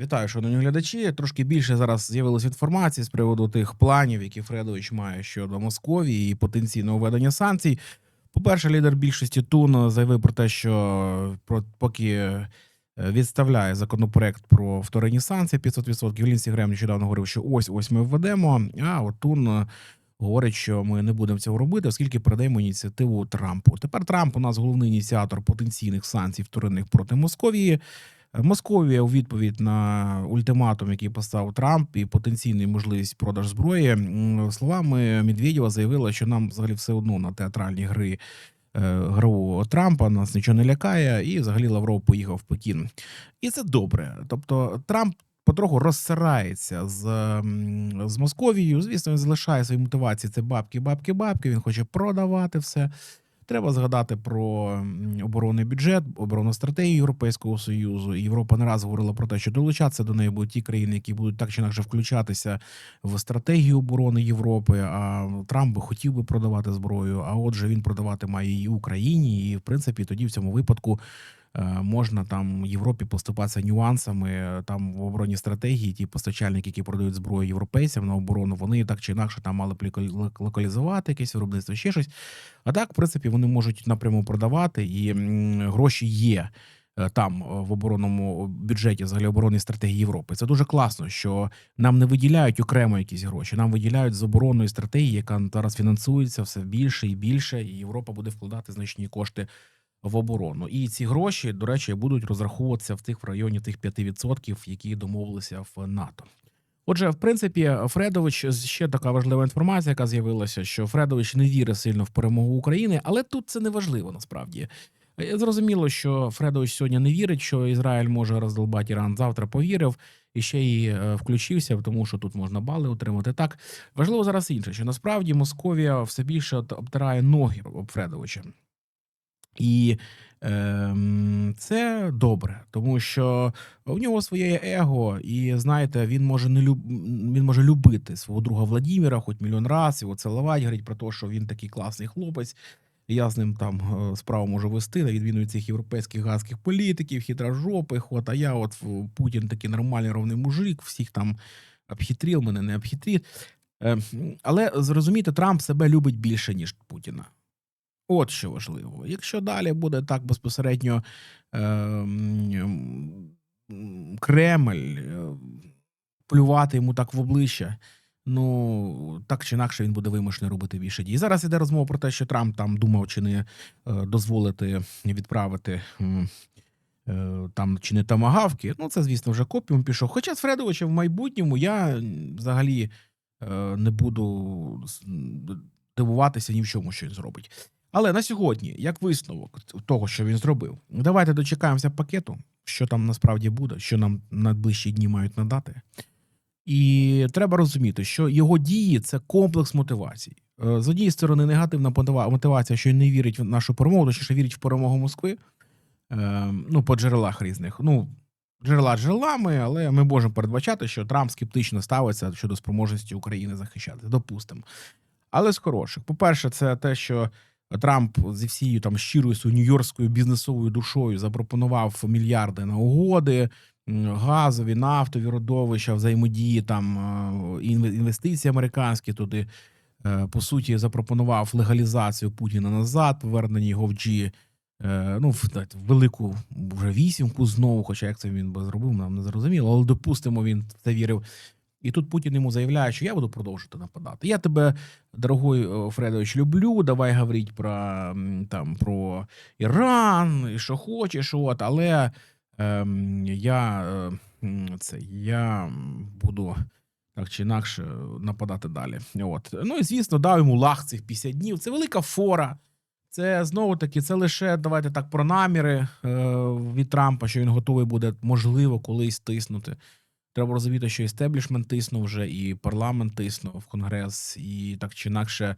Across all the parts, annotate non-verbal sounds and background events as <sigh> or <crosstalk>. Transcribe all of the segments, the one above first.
Вітаю, шановні глядачі. Трошки більше зараз з'явилось інформації з приводу тих планів, які Фредович має щодо Московії і потенційного введення санкцій. По-перше, лідер більшості Тун заявив про те, що про поки е, відставляє законопроект про вторинні санкції 500%. Лінсі Грем нещодавно говорив, що ось ось ми введемо. А от Тун е, говорить, що ми не будемо цього робити, оскільки передаємо ініціативу Трампу. Тепер Трамп у нас головний ініціатор потенційних санкцій вторинних проти Московії. Московія у відповідь на ультиматум, який поставив Трамп, і потенційну можливість продаж зброї, словами Медведєва заявила, що нам взагалі все одно на театральні гри е, гру Трампа нас нічого не лякає, і взагалі Лавров поїхав в Пекін. І це добре. Тобто Трамп потроху розсирається з, з Московією. Звісно, він залишає свої мотивації. Це бабки, бабки, бабки. Він хоче продавати все. Треба згадати про оборонний бюджет, оборонну стратегію Європейського союзу. Європа не раз говорила про те, що долучатися до неї будуть ті країни, які будуть так чи інакше включатися в стратегію оборони Європи. А Трамп би хотів би продавати зброю. А отже, він продавати має і Україні, і в принципі тоді в цьому випадку. Е, Можна там Європі поступатися нюансами е, там в оборонній стратегії. Ті постачальники, які продають зброю європейцям на оборону, вони так чи інакше там мали б локалі- локалізувати якесь виробництво, ще щось. А так, в принципі, вони можуть напряму продавати, і гроші є е, там в оборонному бюджеті, взагалі оборонній стратегії Європи. Це дуже класно, що нам не виділяють окремо якісь гроші. Нам виділяють з оборонної стратегії, яка зараз фінансується все більше і більше, і Європа буде вкладати значні кошти. В оборону і ці гроші, до речі, будуть розраховуватися в тих в районі тих 5%, які домовилися в НАТО. Отже, в принципі, Фредович ще така важлива інформація, яка з'явилася, що Фредович не вірить сильно в перемогу України, але тут це не важливо насправді. Е, Зрозуміло, що Фредович сьогодні не вірить, що Ізраїль може роздолбати Іран. Завтра повірив і ще й е, включився, тому що тут можна бали отримати. Так важливо зараз інше, що насправді Московія все більше обтирає ноги об Фредовича. І ем, це добре, тому що у нього своє его, і знаєте, він може не люб... він може любити свого друга Владіміра, хоч мільйон разів, його цілувати, говорить про те, що він такий класний хлопець. Я з ним там е, справу можу вести, на відміну від цих європейських газських політиків, хитрожопих. От, а я, от Путін такий нормальний ровний мужик, всіх там обхитрив, мене не обхитрив. Е, але зрозумійте, Трамп себе любить більше, ніж Путіна. От що важливо. Якщо далі буде так безпосередньо е, Кремль е, плювати йому так в обличчя, ну так чи інакше він буде вимушений робити більше дій. Зараз іде розмова про те, що Трамп там думав, чи не е, дозволити відправити. е, Там чи не тамагавки, ну це звісно вже копіум пішов. Хоча з Фредовичем в майбутньому я взагалі не буду дивуватися ні в чому, що він зробить. Але на сьогодні, як висновок того, що він зробив, давайте дочекаємося пакету, що там насправді буде, що нам найближчі дні мають надати. І треба розуміти, що його дії це комплекс мотивацій. Е, З однієї сторони, негативна мотива- мотивація, що він не вірить в нашу перемогу, точніше вірить в перемогу Москви. Е, Ну, по джерелах різних. Ну, джерела джерелами, але ми можемо передбачати, що Трамп скептично ставиться щодо спроможності України захищати. Допустимо. Але з хороших. По-перше, це те, що Трамп зі всією там щирою нью-йоркською бізнесовою душою запропонував мільярди на угоди, газові, нафтові родовища, взаємодії, там е, інве- інвестиції американські туди. Е, По суті, запропонував легалізацію Путіна назад, повернення його в G, е, ну, в велику вже вісімку знову, хоча як це він би зробив, нам не зрозуміло, але допустимо, він це вірив. І тут Путін йому заявляє, що я буду продовжувати нападати. Я тебе, дорогой е, Фредович, люблю. Давай говорити про там про Іран, і що хочеш, от, але ем, я е, це я буду так чи інакше нападати далі. От. Ну і звісно, дав йому лах цих 50 днів. Це велика фора. Це знову таки, це лише давайте так про наміри е, від Трампа, що він готовий буде можливо колись тиснути. Треба розуміти, що істеблішмент тиснув вже, і парламент тиснув конгрес, і так чи інакше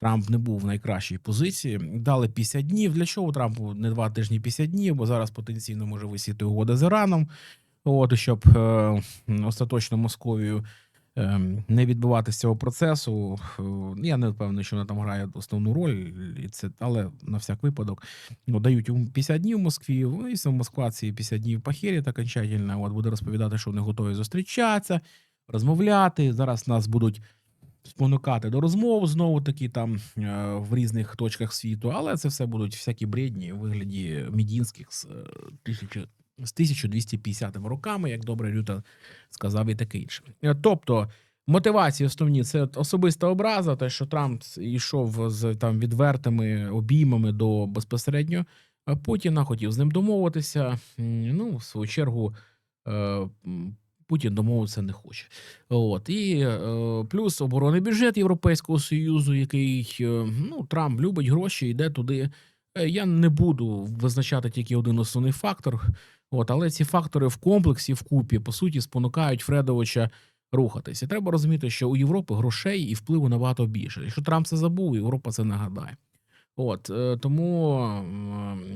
Трамп не був в найкращій позиції. Дали 50 днів. Для чого Трампу не два тижні 50 днів? Бо зараз потенційно може висіти угода з Іраном, от щоб е, остаточно Московію не відбуватися цього процесу. Е, Я не впевнений, що вона там грає основну роль, і це, але на всяк випадок ну, дають йому 50 днів в Москві. ну, І сам Москва ці 50 днів похерить окончательно. От буде розповідати, що вони готові зустрічатися, розмовляти. Зараз нас будуть спонукати до розмов знову таки там е, в різних точках світу, але це все будуть всякі бредні у вигляді мідінських з, е, тисячі- з 1250 роками, як добре Рюта сказав, і таке інше. Е, Тобто. Мотивації основні це особиста образа, те, що Трамп йшов з там відвертими обіймами до безпосередньо е, Путіна, хотів з ним домовитися. Ну, в свою чергу, е, Путін домовитися не хоче. От і плюс оборонний бюджет Європейського союзу, який ну Трамп любить гроші, йде туди. Е, Я не буду визначати тільки один основний фактор. От, але ці фактори в комплексі, вкупі, по суті, спонукають Фредовича рухатися. Треба розуміти, що у Європи грошей і впливу набагато більше. Якщо Трамп це забув, Європа це нагадає. От е, тому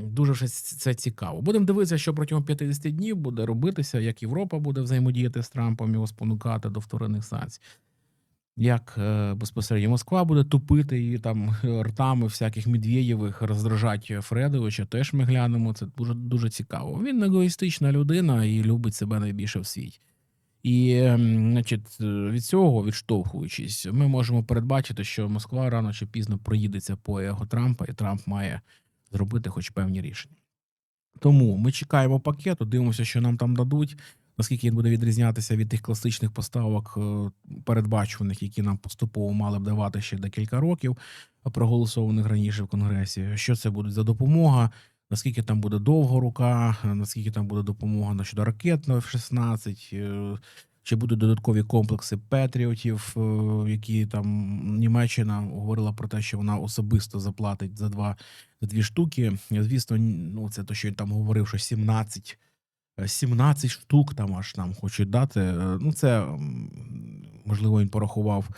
дуже це цікаво. Будемо дивитися, що протягом 50 днів буде робитися, як Європа буде взаємодіяти з Трампом, його спонукати до вторинних санкцій. Як е, безпосередньо Москва буде тупити і там <laughs> ртами всяких Медведєвих роздражати Фредовича, теж ми глянемо. Це дуже дуже цікаво. Він егоїстична людина і любить себе найбільше в світі. І, ем, значить, е, від цього відштовхуючись, ми можемо передбачити, що Москва рано чи пізно проїдеться по его Трампа, і Трамп має зробити хоч певні рішення. Тому ми чекаємо пакету, дивимося, що нам там дадуть, наскільки він буде відрізнятися від тих класичних поставок е, передбачуваних, які нам поступово мали б давати ще декілька років, проголосованих раніше в Конгресі. Що це буде за допомога? Наскільки там буде довга рука, наскільки там буде допомога на щодо ракет на F-16, е, чи будуть додаткові комплекси Петріотів, е, які там Німеччина говорила про те, що вона особисто заплатить за два за дві штуки. Звісно, ну це то, що він там говорив, що 17, е, 17 штук там аж нам хочуть дати. Е, Ну, це можливо він порахував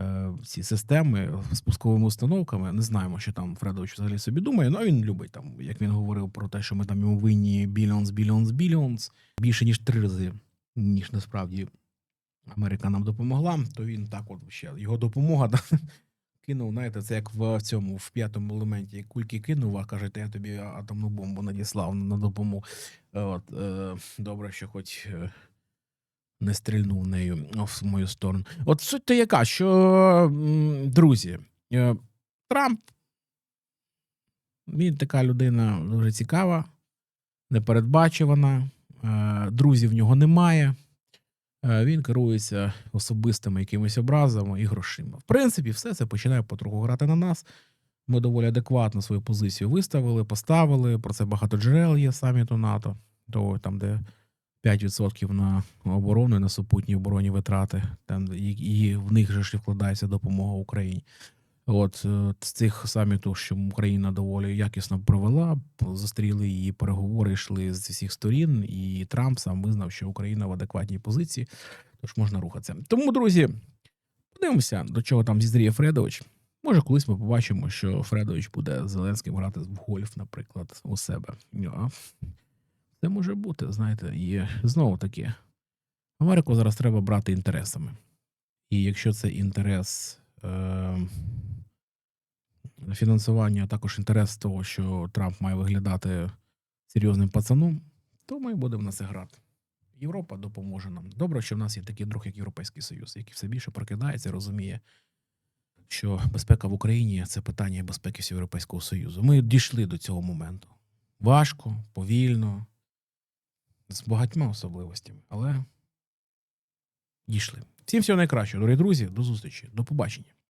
е, ці системи з пусковими установками. Не знаємо, що там Фредович взагалі собі думає. Ну він любить там, як він говорив про те, що ми там йому винні біліонс, біліонс, біліонс більше ніж три рази, ніж насправді Америка нам допомогла. То він так, от ще його допомога кинув. Знаєте, це як в цьому в п'ятому елементі кульки кинув, а кажете, я тобі атомну бомбу надіслав на допомогу. От е, добре, що хоч. е, не стрільнув нею в мою сторону. От суть то яка, що, друзі, е, Трамп він така людина дуже цікава, непередбачувана, е, друзів в нього немає. Е, Він керується особистими якимись образами і грошима. В принципі, все це починає потроху грати на нас. Ми доволі адекватно свою позицію виставили, поставили. Про це багато джерел є саміту НАТО, то там, де 5% на оборону і на супутній обороні витрати, там і, в них же ж вкладається допомога Україні. От е, з цих самітів, що Україна доволі якісно провела, зустріли її переговори, йшли з усіх сторін, і Трамп сам визнав, що Україна в адекватній позиції, тож можна рухатися. Тому, друзі, подивимося, до чого там зізріє Фредович. Може, колись ми побачимо, що Фредович буде Зеленським грати в гольф, наприклад, у себе. Це може бути, знаєте, і знову таки, Америку зараз треба брати інтересами. І якщо це інтерес фінансування, а також інтерес того, що Трамп має виглядати серйозним пацаном, то ми будемо на це грати. Європа допоможе нам. Добре, що в нас є такий друг, як Європейський Союз, який все більше прокидається, розуміє, що безпека в Україні це питання безпеки всього Європейського Союзу. Ми дійшли до цього моменту. Важко, повільно, з багатьма особливостями, але дійшли. Всім всього найкращого, дорогі друзі. До зустрічі, до побачення.